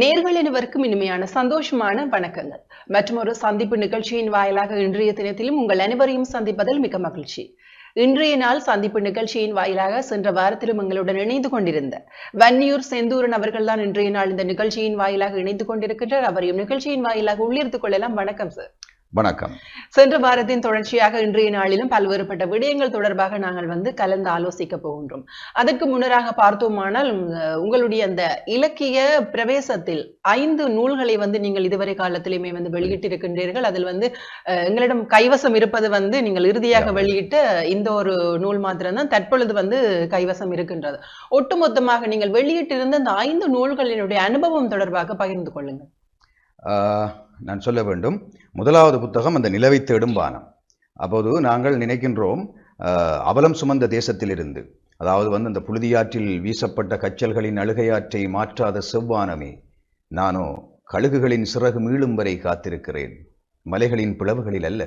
நேர்கள் அனைவருக்கும் இனிமையான சந்தோஷமான வணக்கங்கள். மற்றும் ஒரு சந்திப்பு நிகழ்ச்சியின் வாயிலாக இன்றைய தினத்திலும் உங்கள் அனைவரையும் சந்திப்பதில் மிக மகிழ்ச்சி. இன்றைய நாள் சந்திப்பு நிகழ்ச்சியின் வாயிலாக சென்ற வாரத்திலும் எங்களுடன் இணைந்து கொண்டிருந்த வன்னியூர் செந்தூரன் அவர்கள்தான் இன்றைய நாள் இந்த நிகழ்ச்சியின் வாயிலாக இணைந்து கொண்டிருக்கின்றார். அவரையும் நிகழ்ச்சியின் வாயிலாக உள்ளிருத்துக் கொள்ளலாம். வணக்கம் சார் வணக்கம். சென்ற வாரத்தின் தொடர்ச்சியாக இன்றைய நாளிலும் பல்வேறுபட்ட விடயங்கள் தொடர்பாக நாங்கள் வந்து கலந்து ஆலோசிக்க போகின்றோம். அதற்கு முன்னராக பார்த்தோமானால் உங்களுடைய அந்த இலக்கிய பிரவேசத்தில் ஐந்து நூல்களை வந்து நீங்கள் இதுவரை காலத்திலுமே வந்து வெளியிட்டிருக்கின்றீர்கள். அதில் வந்து அஹ், எங்களிடம் கைவசம் இருப்பது வந்து நீங்கள் இறுதியாக வெளியிட்ட இந்த ஒரு நூல் மாத்திரம்தான். தற்பொழுது வந்து கைவசம் இருக்கின்றது. ஒட்டுமொத்தமாக நீங்கள் வெளியிட்டிருந்த அந்த ஐந்து நூல்களினுடைய அனுபவம் தொடர்பாக பகிர்ந்து கொள்ளுங்கள். ஆஹ், நான் சொல்ல வேண்டும். முதலாவது புத்தகம் அந்த நிலவை தேடும் வானம் அப்போது நாங்கள் நினைக்கின்றோம் அவலம் சுமந்த தேசத்திலிருந்து. அதாவது வந்து அந்த புழுதியாற்றில் வீசப்பட்ட கச்சல்களின் அழுகையாற்றை மாற்றாத செவ்வானமே நானோ கழுகுகளின் சிறகு மீளும் வரை காத்திருக்கிறேன். மலைகளின் பிளவுகளில் அல்ல.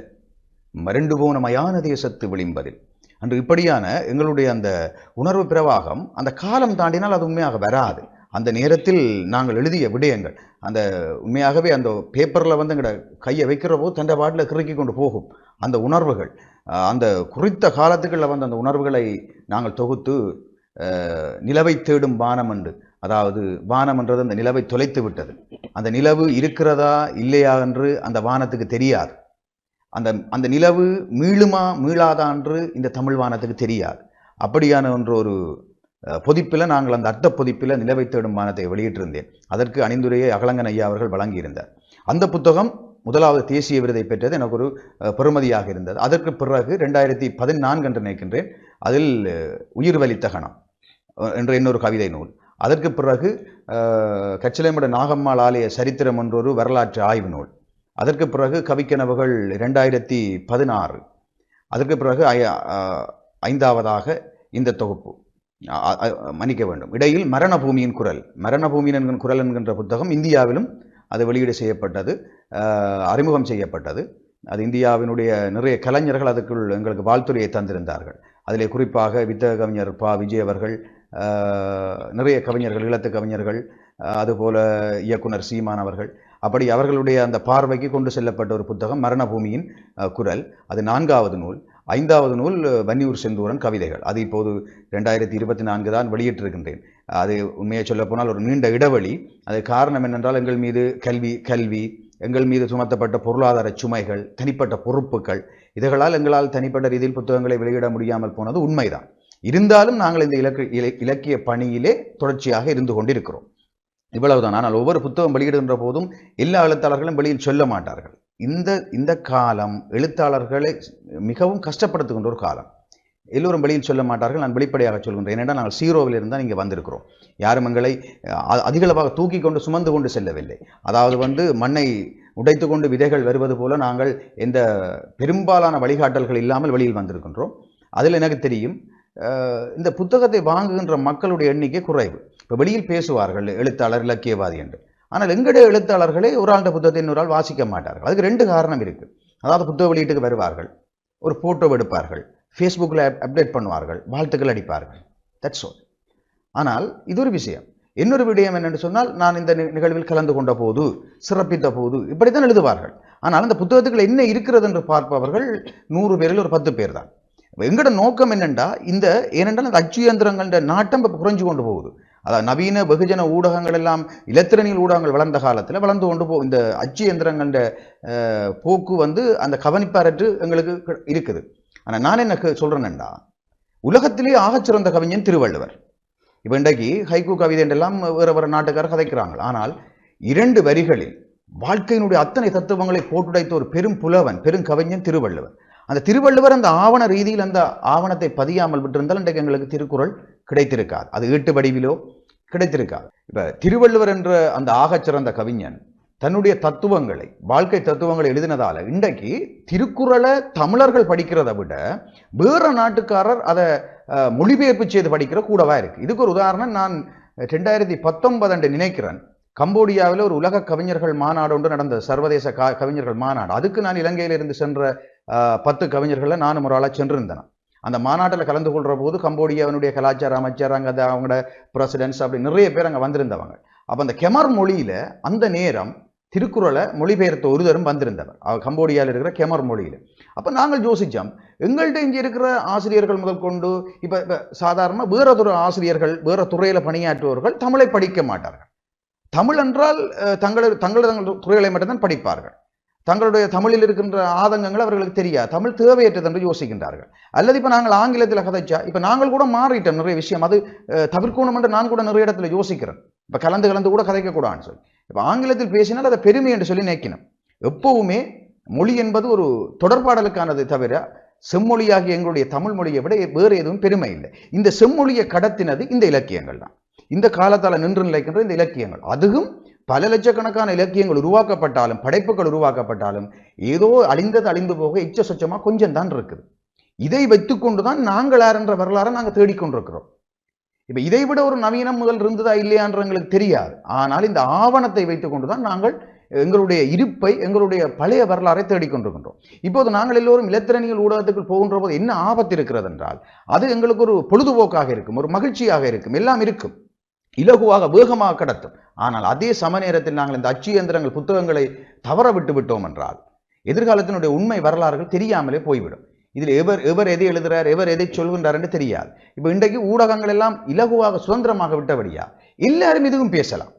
மரண்டு போன மயான தேசத்து விளிம்பதில். அன்று இப்படியான எங்களுடைய அந்த உணர்வு பிரவாகம் அந்த காலம் தாண்டினால் அது உண்மையாக வராது. அந்த நேரத்தில் நாங்கள் எழுதிய விடயங்கள். அந்த உண்மையாகவே அந்த பேப்பரில் வந்து எங்களோட கையை வைக்கிற போது தண்டை பாட்டில் கிறுக்கி கொண்டு போகும். அந்த உணர்வுகள் அந்த குறித்த காலத்துக்களில் வந்து அந்த உணர்வுகளை நாங்கள் தொகுத்து நிலவை தேடும் வானம் என்று அதாவது வானம் என்றது அந்த நிலவை தொலைத்து விட்டது. அந்த நிலவு இருக்கிறதா இல்லையா என்று அந்த வானத்துக்கு தெரியாது. அந்த அந்த நிலவு மீளுமா மீளாதா என்று இந்த தமிழ் வானத்துக்கு தெரியாது. அப்படியான ஒன்று ஒரு பொதிப்பில் நாங்கள் அந்த அர்த்த பொதிப்பில் நிலவை தேடும் வெளியிட்டிருந்தேன். அதற்கு அணிந்துரையை அகலங்கன் ஐயா அவர்கள் வழங்கியிருந்தார். அந்த புத்தகம் முதலாவது தேசிய விருதை பெற்றது எனக்கு ஒரு பெருமதியாக இருந்தது. அதற்கு பிறகு ரெண்டாயிரத்தி பதினான்கு என்று நினைக்கின்றேன் அதில் அஹ், உயிர் என்ற இன்னொரு கவிதை நூல். அதற்கு பிறகு கச்சிலைமட நாகம்மாள் ஆலய சரித்திரம் என்றொரு வரலாற்று ஆய்வு நூல். அதற்கு பிறகு கவிக்கனவுகள் ரெண்டாயிரத்தி பதினாறு. அதற்கு பிறகு ஐந்தாவதாக இந்த தொகுப்பு. மன்னிக்க வேண்டும். இடையில் மரண பூமியின் குரல் மரண பூமியின் என்கிற குரல் என்கின்ற புத்தகம் இந்தியாவிலும் அது வெளியீடு செய்யப்பட்டது அறிமுகம் செய்யப்பட்டது. அது இந்தியாவினுடைய நிறைய கலைஞர்கள் அதுக்குள் எங்களுக்கு வாழ்த்துறையை தந்திருந்தார்கள். அதிலே குறிப்பாக வித்தக கவிஞர் பா. விஜய் அவர்கள் நிறைய கவிஞர்கள் இளத்து கவிஞர்கள் அதுபோல இயக்குனர் சீமான் அவர்கள். அப்படி அவர்களுடைய அந்த பார்வைக்கு கொண்டு செல்லப்பட்ட ஒரு புத்தகம் மரணபூமியின் குரல். அது நான்காவது நூல். ஐந்தாவது நூல் வன்னியூர் செந்தூரன் கவிதைகள். அது இப்போது ரெண்டாயிரத்தி இருபத்தி நான்கு தான் வெளியிட்டிருக்கின்றேன். அது உண்மையை சொல்லப்போனால் ஒரு நீண்ட இடைவெளி. அது காரணம் என்னென்றால் எங்கள் மீது கல்வி கல்வி எங்கள் மீது சுமத்தப்பட்ட பொருளாதார சுமைகள் தனிப்பட்ட பொறுப்புகள் இதுகளால் எங்களால் தனிப்பட்ட ரீதியில் புத்தகங்களை வெளியிட முடியாமல் போனது உண்மைதான். இருந்தாலும் நாங்கள் இந்த இலக்கு இல- இலக்கிய பணியிலே தொடர்ச்சியாக இருந்து கொண்டிருக்கிறோம். இவ்வளவுதான். ஆனால் ஒவ்வொரு புத்தகம் வெளியிடுகின்ற போதும் எல்லா எழுத்தாளர்களும் வெளியில் சொல்ல மாட்டார்கள். இந்த இந்த காலம் எழுத்தாளர்களை மிகவும் கஷ்டப்படுத்துகின்ற ஒரு காலம். எல்லோரும் வெளியில் சொல்ல மாட்டார்கள் நான் வெளிப்படையாக சொல்கின்றேன். ஏன்னா நாங்கள் சீரோவில் இருந்தால் இங்கே வந்திருக்கிறோம். யாரும் எங்களை அதிகளவாக தூக்கி கொண்டு சுமந்து கொண்டு செல்லவில்லை. அதாவது வந்து மண்ணை உடைத்து கொண்டு விதைகள் வருவது போல நாங்கள் எந்த பெரும்பாலான வழிகாட்டல்கள் இல்லாமல் வெளியில் வந்திருக்கின்றோம். அதில் எனக்கு தெரியும் இந்த புத்தகத்தை வாங்குகின்ற மக்களுடைய எண்ணிக்கை குறைவு. இப்போ வெளியில் பேசுவார்கள் எழுத்தாளர் இலக்கியவாதி என்று. ஆனால் எங்களுடைய எழுத்தாளர்களே ஒரு ஆண்ட புத்தகத்தை இன்னொரு ஆள் வாசிக்க மாட்டார்கள். அதுக்கு ரெண்டு காரணம் இருக்குது அதாவது புத்தக வெளியீட்டுக்கு வருவார்கள் ஒரு ஃபோட்டோ எடுப்பார்கள் ஃபேஸ்புக்கில் அப்டேட் பண்ணுவார்கள் வாழ்த்துக்கள் அடிப்பார்கள். தட்ஸ் ஓல் ஆனால் இது ஒரு விஷயம். இன்னொரு விடயம் என்னென்னு சொன்னால் நான் இந்த நிகழ்வில் கலந்து கொண்ட போது சிறப்பித்த போது இப்படித்தான் எழுதுவார்கள். ஆனால் அந்த புத்தகத்துக்குள்ள என்ன இருக்கிறது என்று பார்ப்பவர்கள் நூறு பேரில் ஒரு பத்து பேர் தான் எங்களோட நோக்கம் என்னென்றா இந்த ஏனென்றால் அந்த அச்சு இயந்திரங்கள நாட்டம் இப்போ குறைஞ்சு கொண்டு போகுது. அதாவது நவீன வெகுஜன ஊடகங்கள் எல்லாம் இலத்திரனியல் ஊடகங்கள் வளர்ந்த காலத்தில் வளர்ந்து கொண்டு போ இந்த அச்சு எந்திரங்கள போக்கு வந்து அந்த கவனிப்பாரற்று எங்களுக்கு க- இருக்குது. ஆனால் நான் என்ன சொல்கிறேன்னா உலகத்திலே உலகத்திலேயே ஆகச்சிறந்த கவிஞன் திருவள்ளுவர். இப்போ இன்றைக்கு ஹைகூ கவிதை என்றெல்லாம் வேறு வேறு நாட்டுக்காரர் கதைக்கிறாங்க ஆனால் இரண்டு வரிகளில் வாழ்க்கையினுடைய அத்தனை தத்துவங்களை போட்டுடைத்த ஒரு பெரும் புலவன் பெரும் கவிஞன் திருவள்ளுவர். அந்த திருவள்ளுவர் அந்த ஆவண ரீதியில் அந்த ஆவணத்தை பதியாமல் விட்டிருந்தால் இன்றைக்கு எங்களுக்கு திருக்குறள் கிடைத்திருக்காது. அது ஈட்டு வடிவிலோ கிடைத்திருக்காது. இப்போ திருவள்ளுவர் என்ற அந்த ஆகச்சிறந்த கவிஞன் தன்னுடைய தத்துவங்களை வாழ்க்கை தத்துவங்களை எழுதினதால் இன்றைக்கு திருக்குறளை தமிழர்கள் படிக்கிறதை விட வேறு நாட்டுக்காரர் அதை மொழிபெயர்ப்பு செய்து படிக்கிற கூடவா இருக்குது இதுக்கு ஒரு உதாரணம் நான் ரெண்டாயிரத்தி பத்தொன்பது நினைக்கிறேன். கம்போடியாவில் ஒரு உலக கவிஞர்கள் மாநாடு ஒன்று நடந்த சர்வதேச கவிஞர்கள் மாநாடு. அதுக்கு நான் இலங்கையிலிருந்து சென்ற பத்து கவிஞர்களை நானும் ஒரு ஆளாக சென்றிருந்தேன். அந்த மாநாட்டில் கலந்து கொள்கிற போது கம்போடியாவினுடைய கலாச்சார அமைச்சர் அங்கே அவங்களோட பிரசிடென்ட்ஸ் அப்படி நிறைய பேர் அங்கே வந்திருந்தவங்க. அப்போ அந்த கெமர் மொழியில் அந்த நேரம் திருக்குறளை மொழிபெயர்த்த ஒருதரும் வந்திருந்தவர். அவர் கம்போடியாவில் இருக்கிற கெமர் மொழியில். அப்போ நாங்கள் யோசிச்சோம் எங்கள்கிட்ட இங்கே இருக்கிற ஆசிரியர்கள் முதல் கொண்டு இப்போ இப்போ சாதாரணமாக வேற துறை ஆசிரியர்கள் வேற துறையில் பணியாற்றுபவர்கள் தமிழை படிக்க மாட்டார்கள். தமிழ் என்றால் தங்களது தங்களது தங்கள் துறைகளை மட்டும்தான் படிப்பார்கள். தங்களுடைய தமிழில் இருக்கின்ற ஆதங்கங்கள் அவர்களுக்கு தெரியாது. தமிழ் தேவையற்றது என்று யோசிக்கின்றார்கள். அல்லது இப்போ நாங்கள் ஆங்கிலத்தில் கதைச்சா இப்போ நாங்கள் கூட மாறிட்டோம் நிறைய விஷயம். அது தவிர்க்கணும் என்று நான் கூட நிறைய இடத்துல யோசிக்கிறேன். இப்போ கலந்து கலந்து கூட கதைக்க கூடாதுன்னு சொல்லி. இப்போ ஆங்கிலத்தில் பேசினால் அதை பெருமை என்று சொல்லி நினைக்கணும். எப்போவுமே மொழி என்பது ஒரு தொடர்பாடலுக்கானது தவிர செம்மொழியாகிய எங்களுடைய தமிழ் மொழியை விட வேறு எதுவும் பெருமை இல்லை. இந்த செம்மொழியை கடத்தினது இந்த இலக்கியங்கள் தான். இந்த காலத்தால் நின்று நிலைக்கின்ற இந்த இலக்கியங்கள். அதுவும் பல லட்சக்கணக்கான இலக்கியங்கள் உருவாக்கப்பட்டாலும் படைப்புகள் உருவாக்கப்பட்டாலும் ஏதோ அழிந்தது அழிந்து போக எச்ச சொச்சமாக கொஞ்சம் தான் இருக்குது. இதை வைத்துக்கொண்டு தான் நாங்கள் என்ற வரலாறை நாங்கள் தேடிக்கொண்டிருக்கிறோம். இப்போ இதை விட ஒரு நவீனம் முதல் இருந்ததா இல்லையான்ற எங்களுக்கு தெரியாது. ஆனால் இந்த ஆவணத்தை வைத்துக்கொண்டு தான் நாங்கள் எங்களுடைய இருப்பை எங்களுடைய பழைய வரலாறை தேடிக்கொண்டிருக்கின்றோம். இப்போது நாங்கள் எல்லோரும் இலத்திரணிகள் ஊடகத்துக்குள் போகின்ற போது என்ன ஆபத்து இருக்கிறது என்றால் அது எங்களுக்கு ஒரு பொழுதுபோக்காக இருக்கும் ஒரு மகிழ்ச்சியாக இருக்கும் எல்லாம் இருக்கும். இலகுவாக வேகமாக கடத்தும். ஆனால் அதே சம நேரத்தில் நாங்கள் இந்த அச்சு இயந்திரங்கள் புத்தகங்களை தவற விட்டு விட்டோம் என்றால் எதிர்காலத்தினுடைய உண்மை வரலாறுகள் தெரியாமலே போய்விடும். இதில் எவர் எவர் எதை எழுதுறார் எவர் எதை சொல்கின்றார் என்று தெரியாது. இப்போ இன்றைக்கு ஊடகங்கள் எல்லாம் இலகுவாக சுதந்திரமாக விட்டபடியா? எல்லாரும் இதுவும் பேசலாம்.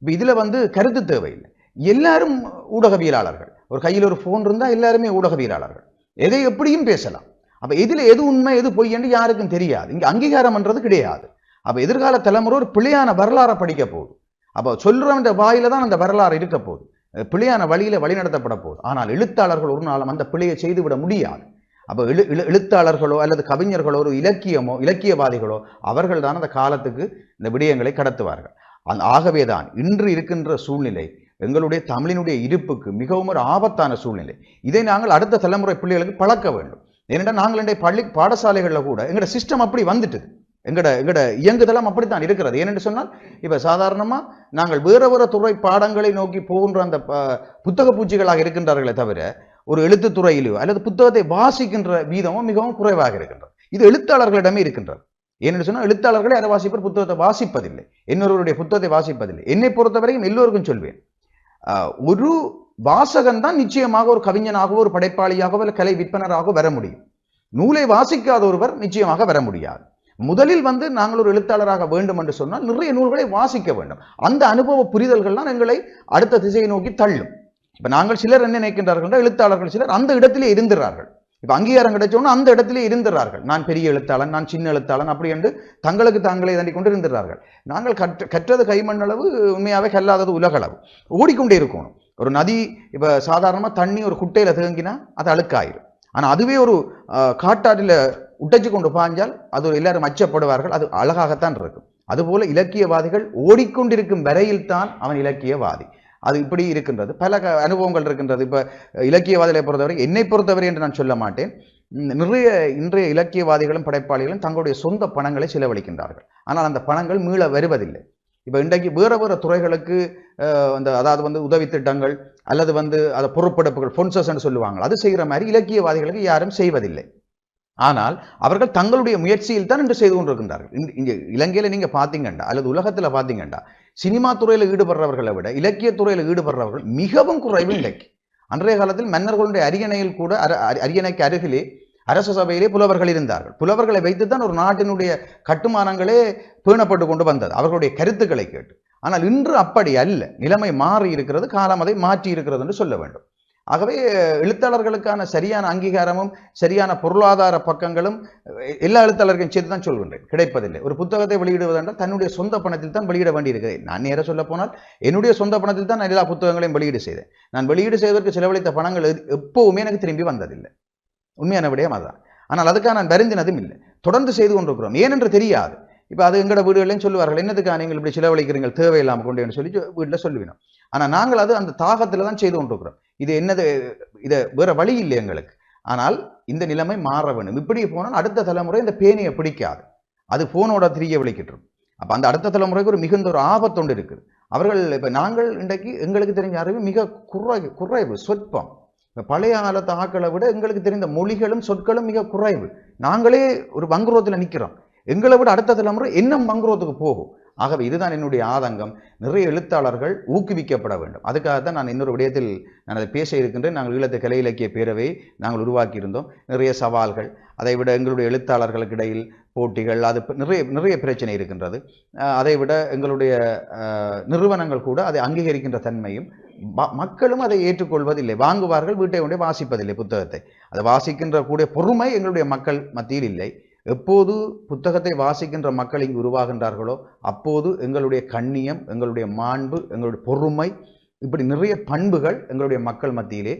இப்போ இதுல வந்து கருத்து தேவையில்லை. எல்லாரும் ஊடகவியலாளர்கள். ஒரு கையில் ஒரு ஃபோன் இருந்தா எல்லாருமே ஊடகவியலாளர்கள். எதை எப்படியும் பேசலாம். அப்போ இதில் எது உண்மை எது பொய் என்று யாருக்கும் தெரியாது. இங்க அங்கீகாரம்ன்றது கிடையாது. அப்போ எதிர்கால தலைமுறை ஒரு பிழையான வரலாறை படிக்க போகுது. அப்போ சொல்றவன் வாயில தான் அந்த வரலாறு இருக்க போகுது. பிழையான வழியில் வழிநடத்தப்பட போகுது. ஆனால் எழுத்தாளர்கள் ஒரு நாளும் அந்த பிழையை செய்துவிட முடியாது. அப்போ எழு எழு- எழுத்தாளர்களோ அல்லது கவிஞர்களோ ஒரு இலக்கியமோ இலக்கியவாதிகளோ அவர்கள் தான் அந்த காலத்துக்கு இந்த விடயங்களை கடத்துவார்கள். அந்த ஆகவேதான் இன்று இருக்கின்ற சூழ்நிலை எங்களுடைய தமிழினுடைய இருப்புக்கு மிகவும் ஒரு ஆபத்தான சூழ்நிலை. இதை நாங்கள் அடுத்த தலைமுறை பிள்ளைகளுக்கு பழக்க வேண்டும். ஏனென்றால் நாங்கள் என்னுடைய பள்ளி பாடசாலைகளில் கூட எங்களோட சிஸ்டம் அப்படி வந்துட்டுது. எங்கட எங்கட இயங்குதளம் அப்படித்தான் இருக்கிறது. ஏனென்று சொன்னால் இப்போ சாதாரணமாக நாங்கள் வேறு வேறு துறை பாடங்களை நோக்கி போகின்ற அந்த ப- புத்தக பூச்சிகளாக இருக்கின்றார்களே தவிர ஒரு எழுத்துத்துறையிலோ அல்லது புத்தகத்தை வாசிக்கின்ற வீதமும் மிகவும் குறைவாக இருக்கின்றது. இது எழுத்தாளர்களிடமே இருக்கின்றது. ஏனென்று சொன்னால் எழுத்தாளர்களே அதை வாசிப்பர் புத்தகத்தை வாசிப்பதில்லை. இன்னொருவருடைய புத்தகத்தை வாசிப்பதில்லை. என்னை பொறுத்தவரைக்கும் எல்லோருக்கும் சொல்வேன். ஒரு வாசகன் தான் நிச்சயமாக ஒரு கவிஞனாகவோ ஒரு படைப்பாளியாகவோ இல்லை கலை விற்பனராகவோ வர முடியும். நூலை வாசிக்காத ஒருவர் நிச்சயமாக வர முடியாது. முதலில் வந்து நாங்கள் ஒரு எழுத்தாளராக வேண்டும் என்று சொன்னால் நிறைய நூல்களை வாசிக்க வேண்டும். அந்த அனுபவ புரிதல்கள்லாம் எங்களை அடுத்த திசையை நோக்கி தள்ளும். இப்போ நாங்கள் சிலர் என்ன நினைக்கின்றார்கள் என்றால் எழுத்தாளர்கள் சிலர் அந்த இடத்திலே இருந்துறார்கள். இப்போ அங்கீகாரம் கிடைச்சோன்னா அந்த இடத்திலே இருந்துறார்கள். நான் பெரிய எழுத்தாளன் நான் சின்ன எழுத்தாளன் அப்படி என்று தங்களுக்கு தாங்களே தண்டி கொண்டு இருந்துறார்கள். நாங்கள் கற்ற கற்றது கைமண்ணளவு உண்மையாகவே கல்லாதது உலகளவு. ஓடிக்கொண்டே இருக்கணும். ஒரு நதி இப்போ சாதாரணமாக தண்ணி ஒரு குட்டையில் தேங்கினா அது அழுக்காயிரும். ஆனால் அதுவே ஒரு காட்டாற்றில் உடைச்சு கொண்டு பாஞ்சால் அது எல்லாரும் அச்சப்படுவார்கள் அது அழகாகத்தான் இருக்கும். அதுபோல இலக்கியவாதிகள் ஓடிக்கொண்டிருக்கும் வரையில் தான் அவன் இலக்கியவாதி. அது இப்படி இருக்கின்றது. பல க- அனுபவங்கள் இருக்கின்றது. இப்போ இலக்கியவாதிகளை பொறுத்தவரை என்னை பொறுத்தவரை என்று நான் சொல்ல மாட்டேன். நிறைய இன்றைய இலக்கியவாதிகளும் படைப்பாளிகளும் தங்களுடைய சொந்த பணங்களை செலவழிக்கின்றார்கள். ஆனால் அந்த பணங்கள் மீள வருவதில்லை. இப்போ இன்றைக்கு வேறு வேறு துறைகளுக்கு அந்த அதாவது வந்து உதவி திட்டங்கள் அல்லது வந்து அதை பொறுப்பெடுப்புகள் பொன்சஸ் சொல்லுவாங்க. அது செய்கிற மாதிரி இலக்கியவாதிகளுக்கு யாரும் செய்வதில்லை. ஆனால் அவர்கள் தங்களுடைய முயற்சியில் தான் இன்று செய்து கொண்டிருக்கின்றார்கள். இங்க- இங்கே இலங்கையில நீங்க பாத்தீங்கண்டா அல்லது உலகத்துல பார்த்தீங்கண்டா சினிமா துறையில் ஈடுபடுறவர்களை விட இலக்கிய துறையில் ஈடுபடுறவர்கள் மிகவும் குறைவு இன்றைக்கு. அன்றைய காலத்தில் மன்னர்களுடைய அரியணையில் கூட அர- அரியணைக்கு அருகிலே அரச சபையிலே புலவர்கள் இருந்தார்கள். புலவர்களை வைத்துத்தான் ஒரு நாட்டினுடைய கட்டுமானங்களே பேணப்பட்டு கொண்டு வந்தது அவர்களுடைய கருத்துக்களை கேட்டு. ஆனால் இன்று அப்படி அல்ல. நிலைமை மாறி இருக்கிறது காலம் அதை மாற்றி இருக்கிறது என்று சொல்ல வேண்டும். ஆகவே எழுத்தாளர்களுக்கான சரியான அங்கீகாரமும் சரியான பொருளாதார பக்கங்களும் எல்லா எழுத்தாளர்களையும் சேர்த்து தான் சொல்கின்றேன். கிடைப்பதில்லை. ஒரு புத்தகத்தை வெளியிடுவதென்றால் தன்னுடைய சொந்த பணத்தில் தான் வெளியிட வேண்டியிருக்கிறேன். நான் நேராக சொல்ல போனால் என்னுடைய சொந்த பணத்தில் தான் நான் எல்லா புத்தகங்களையும் வெளியீடு செய்தேன். நான் வெளியீடு செய்வதற்கு செலவழித்த பணங்கள் எப்போவுமே எனக்கு திரும்பி வந்ததில்லை. உண்மையான விடயம் அதுதான் ஆனால் அதுக்காக நான் வருந்தினதும் இல்லை. தொடர்ந்து செய்து கொண்டிருக்கிறோம். ஏனென்று தெரியாது. இப்போ அது எங்களோட வீடுகளையும் சொல்லுவார்கள் என்னதுக்காக நீங்கள் இப்படி செலவழிக்கிறீங்க தேவையில்லாமல் கொண்டு சொல்லி வீட்டில் சொல்லுவினோம். ஆனால் நாங்கள் அது அந்த தாகத்தில் தான் செய்து கொண்டிருக்கிறோம். இது என்னது இதை வேற வழி இல்லை எங்களுக்கு. ஆனால் இந்த நிலைமை மாற வேணும் இப்படி போனால் அடுத்த தலைமுறை இந்த பேனையை பிடிக்காது. அது ஃபோனோட திரிய விളിக்கிட்டுரும் அப்போ அந்த அடுத்த தலைமுறைக்கு ஒரு மிகுந்த ஒரு ஆபத்தொண்டு இருக்குது. அவர்கள் இப்போ நாங்கள் இன்றைக்கு எங்களுக்கு தெரிஞ்ச அறிவு மிக குறை குறைவு சொற்பம். இப்போ பழைய காலத்து ஆக்களை விட எங்களுக்கு தெரிந்த மொழிகளும் சொற்களும் மிக குறைவு. நாங்களே ஒரு வங்குரோத்தில் நிற்கிறோம் எங்களை விட அடுத்த தலைமுறை இன்னும் வங்குரோத்துக்கு போகும். ஆகவே இதுதான் என்னுடைய ஆதங்கம். நிறைய எழுத்தாளர்கள் ஊக்குவிக்கப்பட வேண்டும். அதுக்காக தான் நான் இன்னொரு விடயத்தில் நான் அதை பேச இருக்கின்றேன். நாங்கள் ஈழத்து கலை இலக்கிய பேரவை நாங்கள் உருவாக்கியிருந்தோம். நிறைய சவால்கள் அதை விட எங்களுடைய எழுத்தாளர்களுக்கு இடையில் போட்டிகள் அது நிறைய நிறைய பிரச்சனை இருக்கின்றது. அதை விட எங்களுடைய நிறுவனங்கள் கூட அதை அங்கீகரிக்கின்ற தன்மையும் ம- மக்களும் அதை ஏற்றுக்கொள்வதில்லை. வாங்குவார்கள் வீட்டை கொண்டே வாசிப்பதில்லை புத்தகத்தை. அதை வாசிக்கின்ற கூடிய பொறுமை எங்களுடைய மக்கள் மத்தியில் இல்லை. எப்போது புத்தகத்தை வாசிக்கின்ற மக்கள் இங்கு உருவாகின்றார்களோ அப்போது எங்களுடைய கண்ணியம் எங்களுடைய மாண்பு எங்களுடைய பொறுமை இப்படி நிறைய பண்புகள் எங்களுடைய மக்கள் மத்தியிலே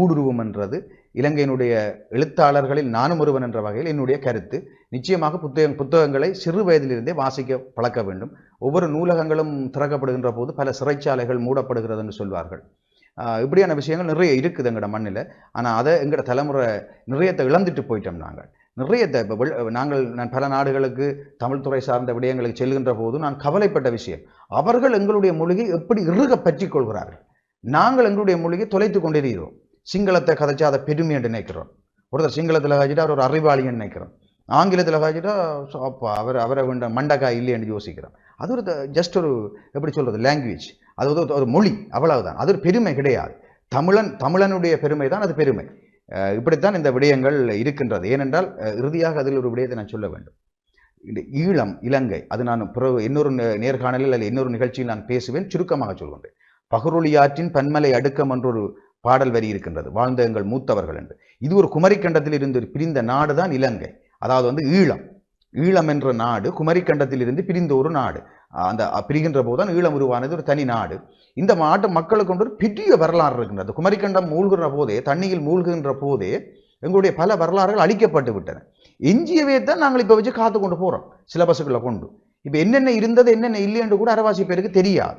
ஊடுருவும் என்றது இலங்கையினுடைய எழுத்தாளர்களில் நானும் ஒருவன் என்ற வகையில் என்னுடைய கருத்து. நிச்சயமாக புத்தகம் புத்தகங்களை சிறு வயதிலிருந்தே வாசிக்க பழக்க வேண்டும். ஒவ்வொரு நூலகங்களும் திறக்கப்படுகின்ற போது பல சிறைச்சாலைகள் மூடப்படுகிறது என்று சொல்வார்கள். இப்படியான விஷயங்கள் நிறைய இருக்குது எங்களோட மண்ணில். ஆனால் அதை எங்களோட தலைமுறை நிறையத்தை இழந்துட்டு போயிட்டோம் நாங்கள். நிறைய இப்போ நாங்கள் நான் பல நாடுகளுக்கு தமிழ்துறை சார்ந்த விடயங்களுக்கு செல்கின்ற போது நான் கவலைப்பட்ட விஷயம். அவர்கள் எங்களுடைய மொழியை எப்படி இறுக பற்றிக் கொள்கிறார்கள்? நாங்கள் எங்களுடைய மொழியை தொலைத்து கொண்டிருக்கிறோம். சிங்களத்தை கதைச்சா அதை பெருமை என்று நினைக்கிறோம். ஒருத்தர் சிங்களத்தில் காய்ச்சிட்டு அவர் ஒரு அறிவாளின்னு நினைக்கிறோம். ஆங்கிலத்தில் காய்ச்சிட்டா சோ, அப்பா அவர் அவரை வேண்ட மண்டக்காய் இல்லையென்று யோசிக்கிறோம். அது ஒரு ஜஸ்ட் ஒரு எப்படி சொல்கிறது லாங்குவேஜ் அது ஒரு மொழி அவ்வளவுதான். அது ஒரு பெருமை கிடையாது. தமிழன் தமிழனுடைய பெருமை தான் அது பெருமை. இப்படித்தான் இந்த விடயங்கள் இருக்கின்றது. ஏனென்றால் இறுதியாக அதில் ஒரு விடயத்தை நான் சொல்ல வேண்டும். ஈழம் இலங்கை அது நான் பிறகு இன்னொரு நே- நேர்காணலில் அல்ல இன்னொரு நிகழ்ச்சியில் நான் பேசுவேன். சுருக்கமாக சொல்கின்றேன் பகரொளியாற்றின் பன்மலை அடுக்கம் என்றொரு பாடல் வரி இருக்கின்றது. வாழ்ந்த எங்கள் மூத்தவர்கள் என்று. இது ஒரு குமரிக்கண்டத்தில் இருந்து ஒரு பிரிந்த நாடு தான் இலங்கை. அதாவது வந்து ஈழம். ஈழம் என்ற நாடு குமரிக்கண்டத்தில் இருந்து பிரிந்த ஒரு நாடு. அந்த பிரிகின்ற போதுதான் ஈழம் உருவானது ஒரு தனி நாடு. இந்த நாட்டு மக்களுக்கு கொண்டு ஒரு பெரிய வரலாறு இருக்கின்றது. குமரிக்கண்டம் மூழ்கின்ற போதே தண்ணியில் மூழ்குகின்ற போதே எங்களுடைய பல வரலாறுகள் அழிக்கப்பட்டு விட்டன. எஞ்சியவே தான் நாங்கள் இப்போ வச்சு காத்து கொண்டு போகிறோம் சிலபஸுக்குள்ளே கொண்டு. இப்போ என்னென்ன இருந்தது என்னென்ன இல்லைன்னு கூட அரவாசி பேருக்கு தெரியாது.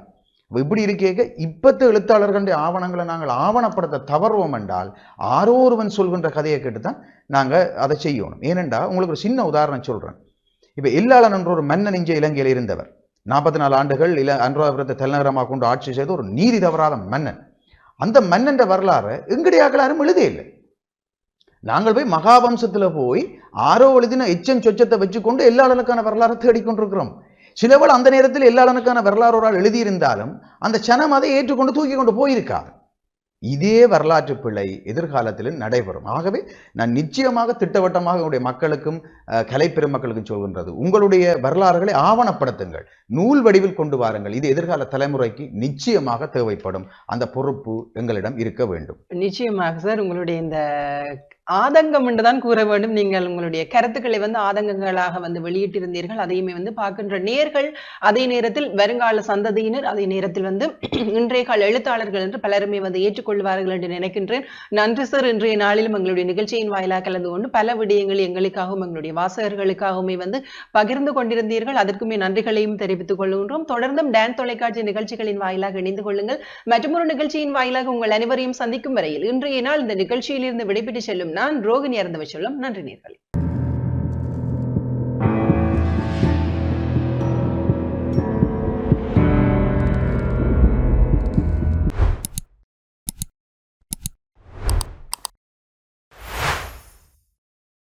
இப்படி இருக்கேக்க இப்பத்து எழுத்தாளர்களுடைய ஆவணங்களை நாங்கள் ஆவணப்படுத்த தவறுவோம் என்றால் ஆரோ ஒருவன் சொல்கின்ற கதையை கேட்டு தான் நாங்கள் அதை செய்யணும். ஏனென்றா உங்களுக்கு ஒரு சின்ன உதாரணம் சொல்கிறேன் இப்போ எல்லாளன் என்ற ஒரு மன்னன் இங்கே இலங்கையில் இருந்தவர். நாற்பத்தி நாலு ஆண்டுகள் இல அனுராதபுரத்தை தலைநகரமாக கொண்டு ஆட்சி செய்த ஒரு நீதி தவறாத மன்னன். அந்த மன்னன்ற வரலாறு எங்கடியாக்கள் யாரும் எழுதே இல்லை. நாங்கள் போய் மகாவம்சத்தில் போய் ஆரோ எழுதின எச்சம் சொச்சத்தை வச்சுக்கொண்டு எல்லாளனுக்கான வரலாறை தேடிக்கொண்டிருக்கிறோம். சிலவள் அந்த நேரத்தில் எல்லாளனுக்கான வரலாறு ஒரு ஆள் எழுதியிருந்தாலும் அந்த சனம் அதை ஏற்றுக்கொண்டு தூக்கி கொண்டு போயிருக்காது. இதே வரலாற்று பிழை எதிர்காலத்தில் நடைபெறும். ஆகவே நான் நிச்சயமாக திட்டவட்டமாக என்னுடைய மக்களுக்கும் கலைப்பெருமக்களுக்கும் கலை பெருமக்களுக்கும் சொல்கின்றது. உங்களுடைய வரலாறுகளை ஆவணப்படுத்துங்கள். நூல் வடிவில் கொண்டு வாருங்கள். இது எதிர்கால தலைமுறைக்கு நிச்சயமாக தேவைப்படும். அந்த பொறுப்பு எங்களிடம் இருக்க வேண்டும். நிச்சயமாக சார். உங்களுடைய இந்த ஆதங்கம் என்றுதான் கூற வேண்டும். நீங்கள் உங்களுடைய கருத்துக்களை வந்து ஆதங்கங்களாக வந்து வெளியிட்டிருந்தீர்கள். அதையுமே வந்து பார்க்கின்ற நேர்கள் அதே நேரத்தில் வருங்கால சந்ததியினர் அதே நேரத்தில் வந்து இன்றைய கால எழுத்தாளர்கள் என்று பலருமே வந்து ஏற்றுக்கொள்வார்கள் என்று நினைக்கின்றேன். நன்றி சார் இன்றைய நாளிலும் எங்களுடைய நிகழ்ச்சியின் வாயிலாக கலந்து கொண்டு பல விடயங்கள் எங்களுக்காகவும் எங்களுடைய வாசகர்களுக்காகவுமே வந்து பகிர்ந்து கொண்டிருந்தீர்கள். அதற்குமே நன்றிகளையும் தெரிவித்துக் கொள்கின்றோம். தொடர்ந்தும் டான் தொலைக்காட்சி நிகழ்ச்சிகளின் வாயிலாக இணைந்து கொள்ளுங்கள். மற்றொரு நிகழ்ச்சியின் வாயிலாக உங்கள் அனைவரையும் சந்திக்கும் வரையில் இன்றைய நாள் இந்த நிகழ்ச்சியிலிருந்து விடைபெற்று செல்லும் நான் ரோகிணி அறந்தவை சொல்லும் நன்றி நேர்களே.